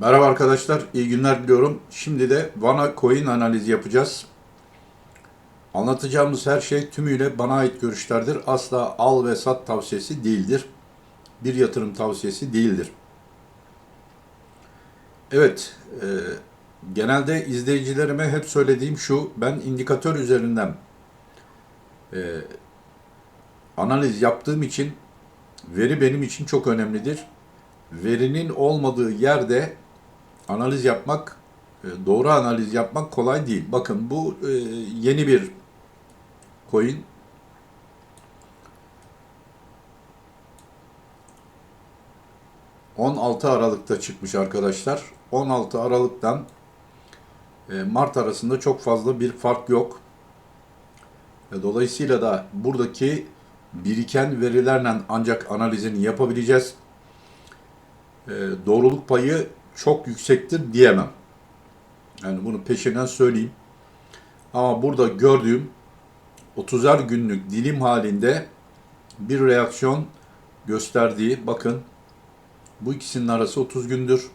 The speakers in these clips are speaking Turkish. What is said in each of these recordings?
Merhaba arkadaşlar, iyi günler diliyorum. Şimdi de Vana coin analizi yapacağız. Anlatacağımız her şey tümüyle bana ait görüşlerdir. Asla al ve sat tavsiyesi değildir. Bir yatırım tavsiyesi değildir. Evet, e, genelde izleyicilerime hep söylediğim şu, ben indikatör üzerinden e, analiz yaptığım için veri benim için çok önemlidir. Verinin olmadığı yerde analiz yapmak, e, doğru analiz yapmak kolay değil. Bakın bu e, yeni bir coin. ...16 Aralık'ta çıkmış arkadaşlar. 16 Aralık'tan e, Mart arasında çok fazla bir fark yok. Dolayısıyla da buradaki biriken verilerle ancak analizini yapabileceğiz. Doğruluk payı çok yüksektir diyemem. Yani bunu peşinden söyleyeyim. Ama burada gördüğüm 30'ar günlük dilim halinde bir reaksiyon gösterdiği bakın bu ikisinin arası 30 gündür.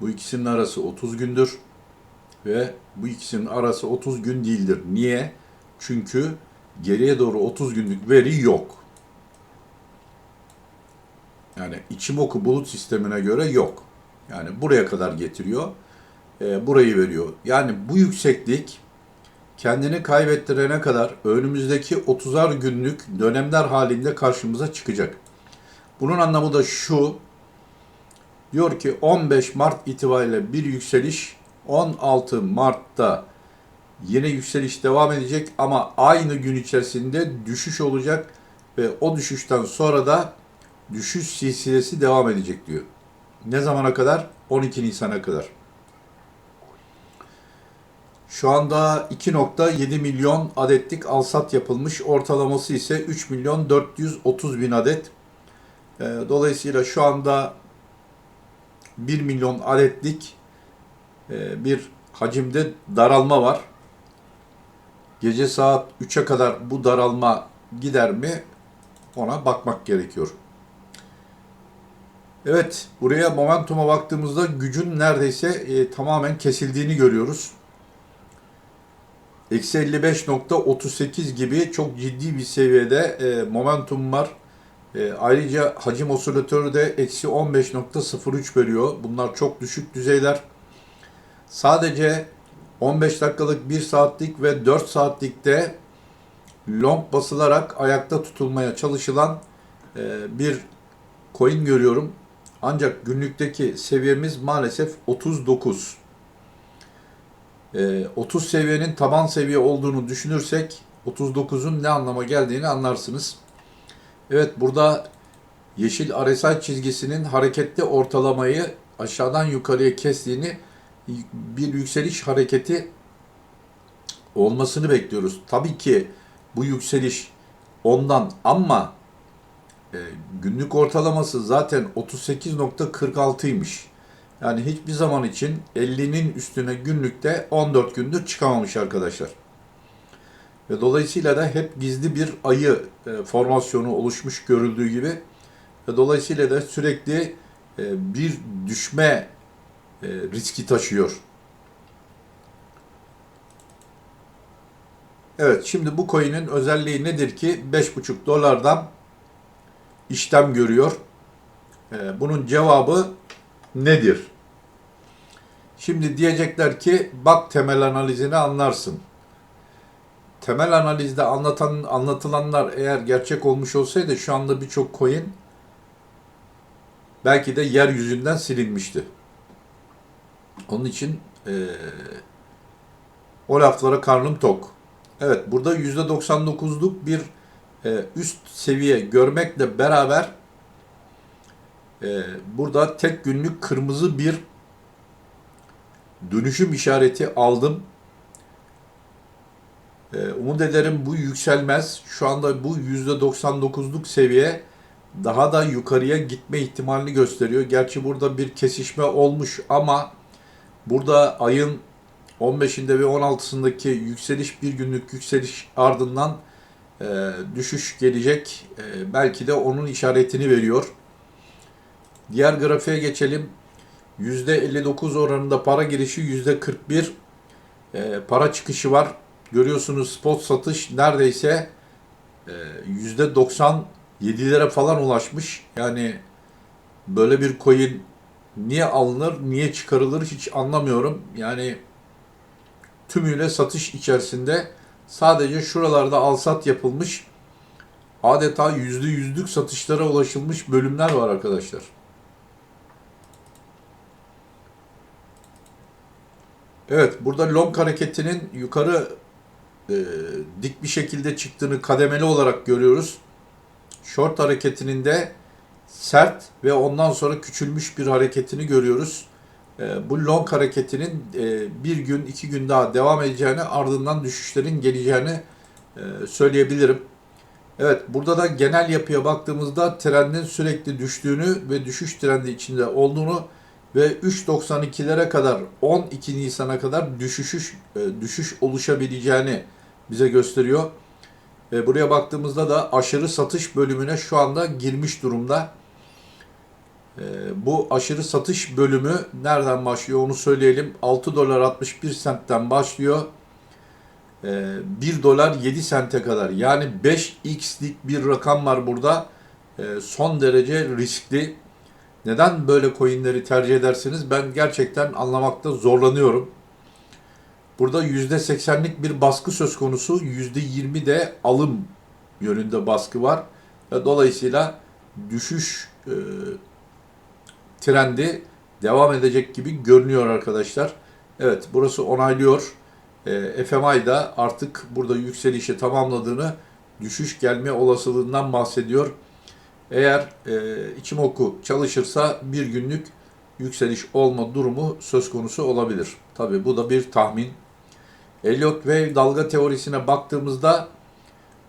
Bu ikisinin arası 30 gündür ve bu ikisinin arası 30 gün değildir. Niye? Çünkü geriye doğru 30 günlük veri yok. Yani içimoku bulut sistemine göre yok. Yani buraya kadar getiriyor. E, burayı veriyor. Yani bu yükseklik kendini kaybettirene kadar önümüzdeki 30'ar günlük dönemler halinde karşımıza çıkacak. Bunun anlamı da şu. Diyor ki 15 Mart itibariyle bir yükseliş 16 Mart'ta yine yükseliş devam edecek ama aynı gün içerisinde düşüş olacak ve o düşüşten sonra da düşüş silsilesi devam edecek diyor. Ne zamana kadar? 12 Nisan'a kadar. Şu anda 2.7 milyon adetlik alsat yapılmış. Ortalaması ise 3 milyon 430 bin adet. Ee, Dolayısıyla şu anda 1 milyon adetlik e, bir hacimde daralma var. Gece saat 3'e kadar bu daralma gider mi? Ona bakmak gerekiyor. Evet, buraya momentuma baktığımızda gücün neredeyse e, tamamen kesildiğini görüyoruz. Eksi 55.38 gibi çok ciddi bir seviyede e, momentum var. E, ayrıca hacim osilatörü de eksi 15.03 veriyor. Bunlar çok düşük düzeyler. Sadece 15 dakikalık, 1 saatlik ve 4 saatlikte long basılarak ayakta tutulmaya çalışılan e, bir coin görüyorum. Ancak günlükteki seviyemiz maalesef 39. Ee, 30 seviyenin taban seviye olduğunu düşünürsek 39'un ne anlama geldiğini anlarsınız. Evet burada yeşil RSI çizgisinin hareketli ortalamayı aşağıdan yukarıya kestiğini bir yükseliş hareketi olmasını bekliyoruz. Tabii ki bu yükseliş ondan ama e, günlük ortalaması zaten 38.46'ymış. Yani hiçbir zaman için 50'nin üstüne günlükte 14 gündür çıkamamış arkadaşlar. Ve dolayısıyla da hep gizli bir ayı e, formasyonu oluşmuş görüldüğü gibi. Ve dolayısıyla da sürekli e, bir düşme e, riski taşıyor. Evet şimdi bu coin'in özelliği nedir ki 5,5 dolardan işlem görüyor. Ee, bunun cevabı nedir? Şimdi diyecekler ki bak temel analizini anlarsın. Temel analizde anlatan anlatılanlar eğer gerçek olmuş olsaydı şu anda birçok coin belki de yeryüzünden silinmişti. Onun için ee, o laflara karnım tok. Evet burada %99'luk bir e, üst seviye görmekle beraber e, burada tek günlük kırmızı bir dönüşüm işareti aldım. E, umut ederim bu yükselmez. Şu anda bu %99'luk seviye daha da yukarıya gitme ihtimalini gösteriyor. Gerçi burada bir kesişme olmuş ama burada ayın 15'inde ve 16'sındaki yükseliş bir günlük yükseliş ardından e, düşüş gelecek. E, belki de onun işaretini veriyor. Diğer grafiğe geçelim. %59 oranında para girişi, %41 e, para çıkışı var. Görüyorsunuz spot satış neredeyse e, %97'lere falan ulaşmış. Yani böyle bir coin niye alınır, niye çıkarılır hiç anlamıyorum. Yani tümüyle satış içerisinde sadece şuralarda alsat yapılmış adeta yüzde yüzlük satışlara ulaşılmış bölümler var arkadaşlar. Evet, burada long hareketinin yukarı e, dik bir şekilde çıktığını kademeli olarak görüyoruz. Short hareketinin de sert ve ondan sonra küçülmüş bir hareketini görüyoruz. E, bu long hareketinin e, bir gün, iki gün daha devam edeceğini, ardından düşüşlerin geleceğini e, söyleyebilirim. Evet, burada da genel yapıya baktığımızda trendin sürekli düştüğünü ve düşüş trendi içinde olduğunu ve 3.92'lere kadar 12 Nisan'a kadar düşüş e, düşüş oluşabileceğini bize gösteriyor. Buraya baktığımızda da aşırı satış bölümüne şu anda girmiş durumda. E, bu aşırı satış bölümü nereden başlıyor onu söyleyelim. 6 dolar 61 sentten başlıyor. 1 dolar 7 sente kadar yani 5x'lik bir rakam var burada. Son derece riskli. Neden böyle coinleri tercih edersiniz? Ben gerçekten anlamakta zorlanıyorum. Burada %80'lik bir baskı söz konusu, %20 de alım yönünde baskı var. Dolayısıyla düşüş e, trendi devam edecek gibi görünüyor arkadaşlar. Evet burası onaylıyor. E, FMI da artık burada yükselişi tamamladığını, düşüş gelme olasılığından bahsediyor. Eğer e, içim oku çalışırsa bir günlük yükseliş olma durumu söz konusu olabilir. Tabi bu da bir tahmin. Elliott Wave dalga teorisine baktığımızda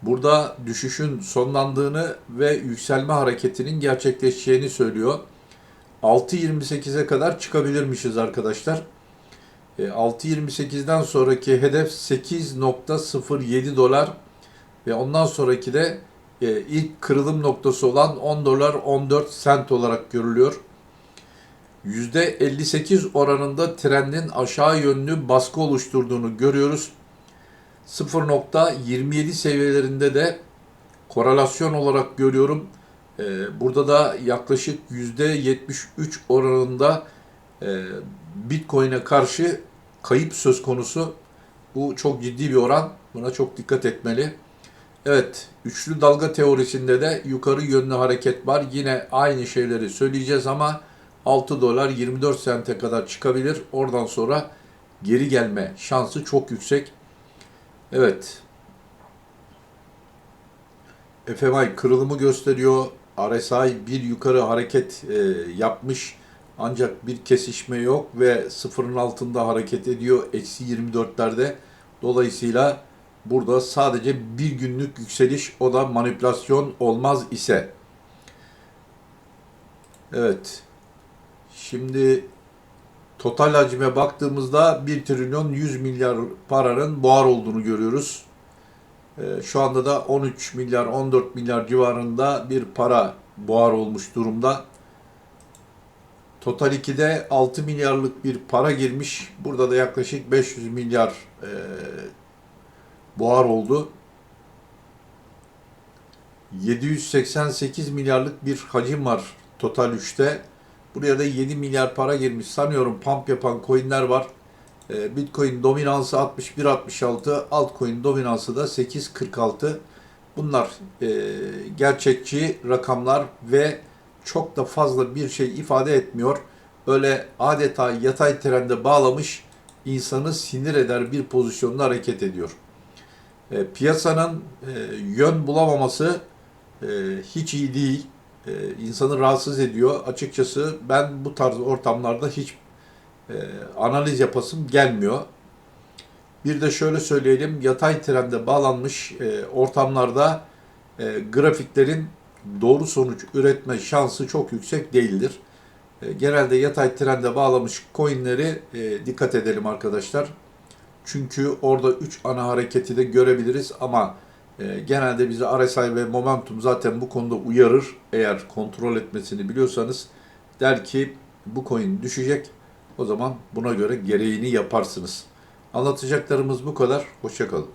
burada düşüşün sonlandığını ve yükselme hareketinin gerçekleşeceğini söylüyor. 6.28'e kadar çıkabilirmişiz arkadaşlar. 6.28'den sonraki hedef 8.07 dolar ve ondan sonraki de e, ilk kırılım noktası olan 10 dolar 14 sent olarak görülüyor. %58 oranında trendin aşağı yönlü baskı oluşturduğunu görüyoruz. 0.27 seviyelerinde de korelasyon olarak görüyorum. E, burada da yaklaşık %73 oranında e, Bitcoin'e karşı kayıp söz konusu. Bu çok ciddi bir oran. Buna çok dikkat etmeli. Evet, üçlü dalga teorisinde de yukarı yönlü hareket var. Yine aynı şeyleri söyleyeceğiz ama 6 dolar 24 sente kadar çıkabilir. Oradan sonra geri gelme şansı çok yüksek. Evet. FMI kırılımı gösteriyor. RSI bir yukarı hareket e, yapmış. Ancak bir kesişme yok ve sıfırın altında hareket ediyor. Eksi 24'lerde. Dolayısıyla burada sadece bir günlük yükseliş o da manipülasyon olmaz ise. Evet. Şimdi total hacime baktığımızda 1 trilyon 100 milyar paranın buhar olduğunu görüyoruz. Ee, şu anda da 13 milyar 14 milyar civarında bir para buhar olmuş durumda. Total 2'de 6 milyarlık bir para girmiş. Burada da yaklaşık 500 milyar e, buhar oldu. 788 milyarlık bir hacim var total 3'te. Buraya da 7 milyar para girmiş. Sanıyorum pump yapan coinler var. Ee, Bitcoin dominansı 61-66, altcoin dominansı da 8-46. Bunlar e, gerçekçi rakamlar ve çok da fazla bir şey ifade etmiyor. Öyle adeta yatay trende bağlamış insanı sinir eder bir pozisyonda hareket ediyor. E, piyasanın e, yön bulamaması e, hiç iyi değil. E, insanı rahatsız ediyor. Açıkçası ben bu tarz ortamlarda hiç e, analiz yapasım gelmiyor. Bir de şöyle söyleyelim, yatay trende bağlanmış e, ortamlarda e, grafiklerin doğru sonuç üretme şansı çok yüksek değildir. E, genelde yatay trende bağlamış coinleri e, dikkat edelim arkadaşlar. Çünkü orada 3 ana hareketi de görebiliriz ama e, genelde bizi RSI ve Momentum zaten bu konuda uyarır. Eğer kontrol etmesini biliyorsanız der ki bu coin düşecek. O zaman buna göre gereğini yaparsınız. Anlatacaklarımız bu kadar. Hoşçakalın.